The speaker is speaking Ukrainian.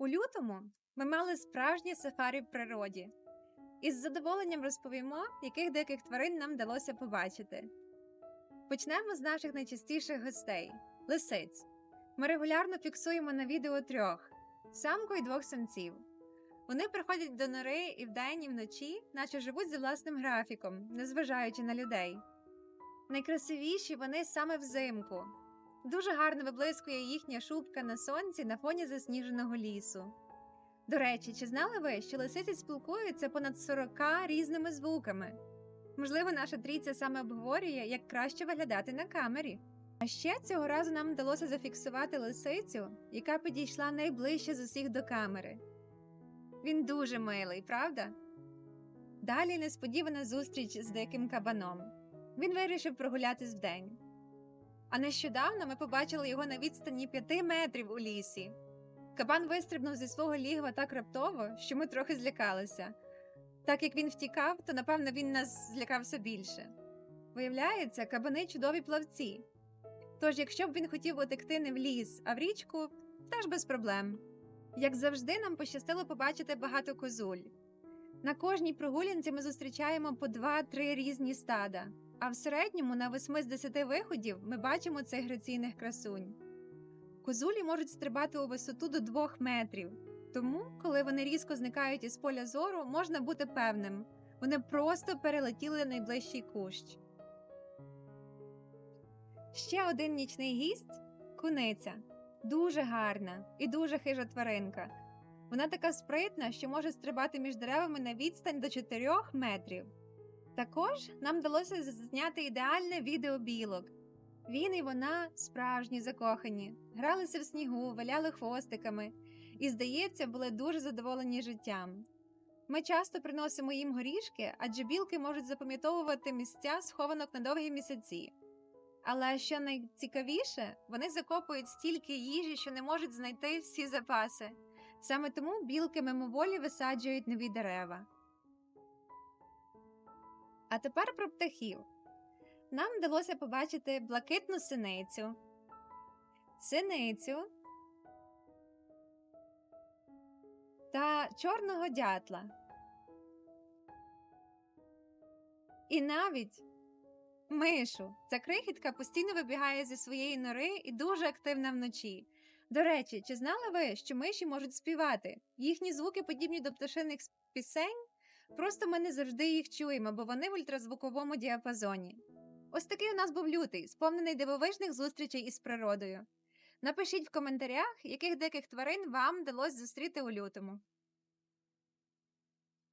У лютому ми мали справжнє сафарі в природі. І з задоволенням розповімо, яких диких тварин нам вдалося побачити. Почнемо з наших найчастіших гостей лисиць. Ми регулярно фіксуємо на відео трьох самку і двох самців. Вони приходять до нори і вдень, і вночі, наче живуть за власним графіком, незважаючи на людей. Найкрасивіші вони саме взимку. Дуже гарно виблискує їхня шубка на сонці на фоні засніженого лісу. До речі, чи знали ви, що лисиці спілкуються понад 40 різними звуками? Можливо, наша трійця саме обговорює, як краще виглядати на камері. А ще цього разу нам вдалося зафіксувати лисицю, яка підійшла найближче з усіх до камери. Він дуже милий, правда? Далі несподівана зустріч з диким кабаном. Він вирішив прогулятись вдень. А нещодавно ми побачили його на відстані п'яти метрів у лісі. Кабан вистрибнув зі свого лігва так раптово, що ми трохи злякалися. Так як він втікав, то напевно він нас злякався більше. Виявляється, кабани чудові плавці. Тож, якщо б він хотів утекти не в ліс, а в річку, теж без проблем. Як завжди, нам пощастило побачити багато козуль. На кожній прогулянці ми зустрічаємо по 2-3 різні стада, а в середньому на 8 з 10 виходів ми бачимо цих граційних красунь. Козулі можуть стрибати у висоту до 2 метрів, тому, коли вони різко зникають із поля зору, можна бути певним, вони просто перелетіли найближчий кущ. Ще один нічний гість куниця. Дуже гарна і дуже хижа тваринка. Вона така спритна, що може стрибати між деревами на відстань до 4 метрів. Також нам вдалося зняти ідеальне відео білок. Він і вона справжні закохані, гралися в снігу, валяли хвостиками і, здається, були дуже задоволені життям. Ми часто приносимо їм горішки, адже білки можуть запам'ятовувати місця схованок на довгі місяці. Але що найцікавіше, вони закопують стільки їжі, що не можуть знайти всі запаси. Саме тому білки мимоволі висаджують нові дерева. А тепер про птахів. Нам вдалося побачити блакитну синицю, синицю та чорного дятла. І навіть мишу. Ця крихітка постійно вибігає зі своєї нори і дуже активна вночі. До речі, чи знали ви, що миші можуть співати? Їхні звуки подібні до пташиних пісень, просто ми не завжди їх чуємо, бо вони в ультразвуковому діапазоні. Ось такий у нас був лютий, сповнений дивовижних зустрічей із природою. Напишіть в коментарях, яких диких тварин вам вдалося зустріти у лютому.